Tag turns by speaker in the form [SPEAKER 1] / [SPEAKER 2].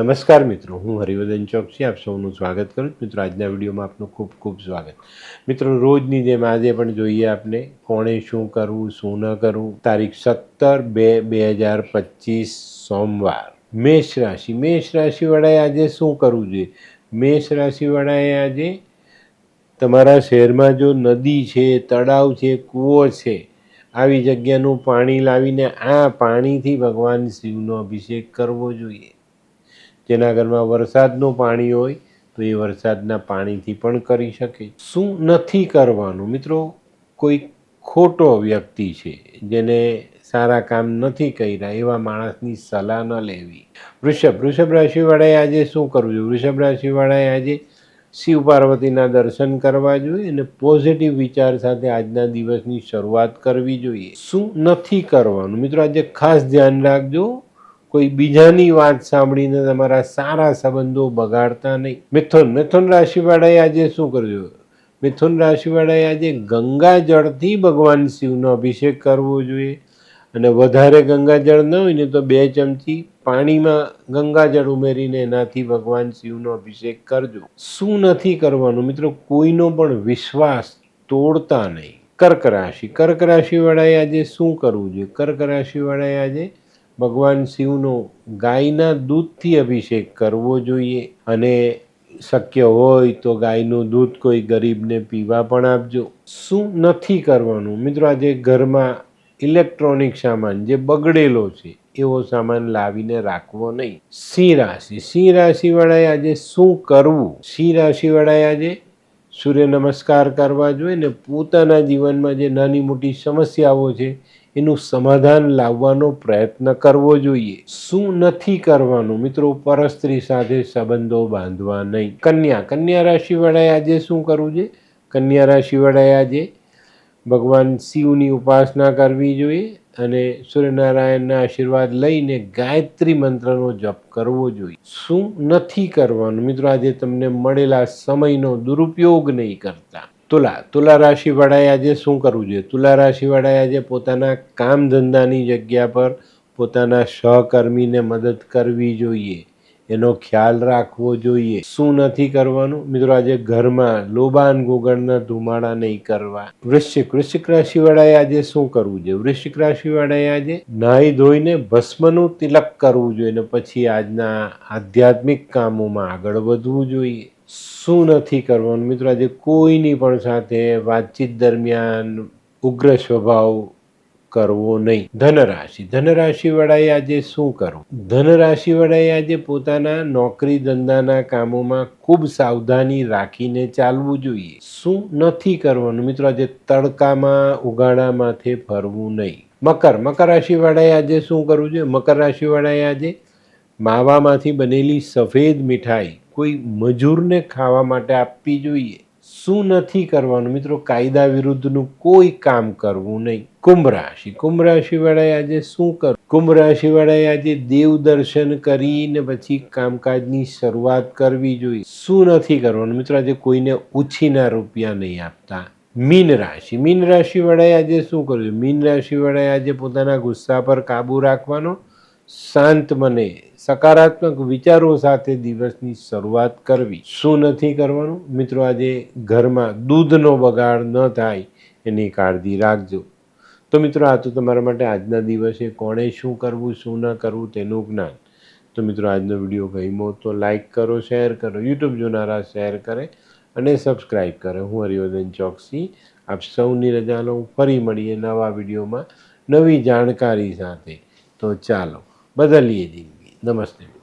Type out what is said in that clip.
[SPEAKER 1] નમસ્કાર મિત્રો, હું હરિવર્ધન ચોકસી આપ સૌનું સ્વાગત કરું છું. મિત્રો, આજના વિડીયોમાં આપનું ખૂબ ખૂબ સ્વાગત. મિત્રો, રોજની જેમ આજે પણ જોઈએ આપને કોણે શું કરવું, શું ન કરવું. તારીખ સત્તર બે બે હજાર પચીસ સોમવાર. મેષ રાશિ. મેષ રાશિવાળાએ આજે શું કરવું જોઈએ? મેષ રાશિવાળાએ આજે તમારા શહેરમાં જો નદી છે, તળાવ છે, કૂવો છે, આવી જગ્યાનું પાણી લાવીને આ પાણીથી ભગવાન શિવનો અભિષેક કરવો જોઈએ. જેના ઘરમાં વરસાદનું પાણી હોય, તો એ વરસાદના પાણીથી પણ કરી શકે. શું નથી કરવાનું? મિત્રો, કોઈ ખોટો વ્યક્તિ છે, જેને સારા કામ નથી કર્યા, એવા માણસની સલાહ ન લેવી. વૃષભ વૃષભ રાશિવાળાએ આજે શું કરવું જોઈએ? વૃષભ રાશિવાળાએ આજે શિવ પાર્વતીના દર્શન કરવા જોઈએ અને પોઝિટિવ વિચાર સાથે આજના દિવસની શરૂઆત કરવી જોઈએ. શું નથી કરવાનું? મિત્રો, આજે ખાસ ધ્યાન રાખજો કોઈ બીજાની વાત સાંભળીને તમારા સારા સંબંધો બગાડતા નહીં. મિથુન મિથુન રાશિવાળાએ આજે શું કરજો મિથુન રાશિવાળાએ આજે ગંગા જળથી ભગવાન શિવનો અભિષેક કરવો જોઈએ. અને વધારે ગંગાજળ ન હોય ને તો બે ચમચી પાણીમાં ગંગાજળ ઉમેરીને એનાથી ભગવાન શિવનો અભિષેક કરજો. શું નથી કરવાનું? મિત્રો, કોઈનો પણ વિશ્વાસ તોડતા નહીં. કર્ક રાશિ. કર્ક રાશિવાળાએ આજે શું કરવું જોઈએ? કર્ક રાશિવાળાએ આજે ભગવાન શિવનો ગાયના દૂધથી અભિષેક કરવો જોઈએ અને શક્ય હોય તો ગાયનું દૂધ કોઈ ગરીબને પીવા પણ આપજો. શું નથી કરવાનું? મિત્રો, આજે ઘરમાં ઇલેક્ટ્રોનિક સામાન જે બગડેલો છે, એવો સામાન લાવીને રાખવો નહીં. સિંહ રાશિ. સિંહ રાશિવાળાએ આજે શું કરવું? સિંહ રાશિવાળાએ આજે સૂર્ય નમસ્કાર કરવા જોઈએ ને પોતાના જીવનમાં જે નાની મોટી સમસ્યાઓ છે, એનું સમાધાન લાવવાનો પ્રયત્ન કરવો જોઈએ. શું નથી કરવાનું? મિત્રો, પરસ્ત્રી સાથે સંબંધો બાંધવા નહીં. કન્યા કન્યા રાશિવાળાએ આજે શું કરવું છે? કન્યા રાશિવાળાએ આજે ભગવાન શિવની ઉપાસના કરવી જોઈએ. અને સૂર્યનારાયણના આશીર્વાદ લઈને ગાયત્રી મંત્રનો જપ કરવો જોઈએ. શું નથી કરવાનું? મિત્રો, આજે તમને મળેલા સમયનો દુરુપયોગ નહીં કરતા. તુલા તુલા રાશિવાળાએ આજે શું કરવું જોઈએ? તુલા રાશિવાળાએ આજે પોતાના કામ ધંધાની જગ્યા પર પોતાના સહકર્મીને મદદ કરવી જોઈએ. એનો ખ્યાલ રાખવો જોઈએ. શું નથી કરવાનું? મિત્રો, આજે ઘરમાં લોબાન ગોગળના ધુમાડા નહીં કરવા. વૃશ્ચિક વૃશ્ચિક રાશિવાળાએ આજે શું કરવું જોઈએ? વૃશ્ચિક રાશિવાળાએ આજે નાહી ધોઈને ભસ્મનું તિલક કરવું જોઈએ અને પછી આજના આધ્યાત્મિક કામોમાં આગળ વધવું જોઈએ. શું નથી કરવાનું? મિત્રો, આજે કોઈની પણ સાથે વાતચીત દરમિયાન ઉગ્ર સ્વભાવ કરવો નહીં. ધનરાશિ. ધનરાશિ વડાએ આજે શું કરવું? ધનરાશિ વડાએ આજે પોતાના નોકરી ધંધાના કામોમાં ખૂબ સાવધાની રાખીને ચાલવું જોઈએ. શું નથી કરવાનું? મિત્રો, આજે તડકામાં, ઉગાડા માથે ફરવું નહીં. મકર. મકર રાશિ વાળાએ આજે શું કરવું જોઈએ? મકર રાશિ વાળાએ આજે માવામાંથી બનેલી સફેદ મીઠાઈ કોઈ મજૂરને ખાવા માટે આપવી જોઈએ. શું નથી કરવાનું? મિત્રો, કાયદા વિરુદ્ધનું કોઈ કામ કરવું નહીં. કુંભ રાશિ. કુંભ રાશિ વાળાએ આજે શું કરવું કુંભ રાશિ વાળાએ આજે દેવ દર્શન કરીને પછી કામકાજની શરૂઆત કરવી જોઈએ. શું નથી કરવાનું? મિત્રો, આજે કોઈને ઉછીના રૂપિયા નહીં આપતા. મીન રાશિ. મીન રાશિ વાળાએ આજે શું કરવું મીન રાશિ વાળાએ આજે પોતાના ગુસ્સા પર કાબુ રાખવાનો શાંત મને સકારાત્મક વિચારો સાથે દિવસની શરૂઆત કરવી. શું નથી કરવાનું? મિત્રો, આજે ઘરમાં દૂધનો બગાડ ન થાય એની કાળજી રાખજો. તો મિત્રો, આ તો તમારા માટે આજના દિવસે કોણે શું કરવું, શું ન કરવું તેનું જ્ઞાન. તો મિત્રો, આજનો વીડિયો ગમ્યો તો લાઇક કરો, શેર કરો, યુટ્યુબ જોનારા શેર કરે અને સબસ્ક્રાઈબ કરે. હું હરિવર્ધન ચોકસી, આપ સૌની રજા લઉં. ફરી મળીએ નવા વિડીયોમાં નવી જાણકારી સાથે. તો ચાલો. बदलिए देंगी नमस्ते